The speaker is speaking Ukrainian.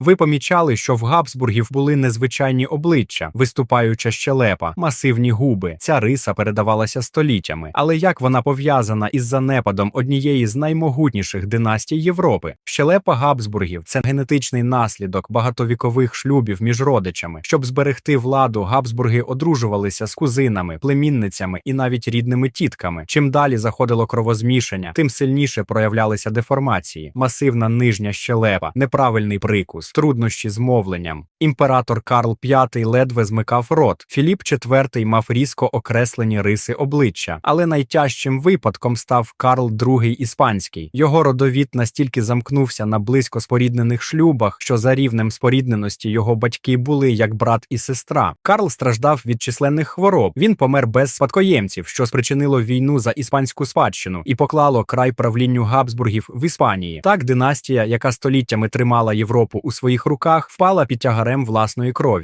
Ви помічали, що в Габсбургів були незвичайні обличчя, виступаюча щелепа, масивні губи. Ця риса передавалася століттями. Але як вона пов'язана із занепадом однієї з наймогутніших династій Європи? Щелепа Габсбургів це генетичний наслідок багатовікових шлюбів між родичами. Щоб зберегти владу, Габсбурги одружувалися з кузинами, племінницями і навіть рідними тітками. Чим далі заходило кровозмішання, тим сильніше проявлялися деформації, масивна нижня щелепа, неправильний прикус, труднощі з мовленням. Імператор Карл V ледве змикав рот. Філіп IV мав різко окреслені риси обличчя, але найтяжчим випадком став Карл II Іспанський. Його родовід настільки замкнувся на близько споріднених шлюбах, що за рівнем спорідненості його батьки були як брат і сестра. Карл страждав від численних хвороб. Він помер без спадкоємців, що спричинило війну за іспанську спадщину і поклало край правлінню Габсбургів в Іспанії. Так династія, яка століттями тримала Європу у своїх руках, впала під тягарем власної крові.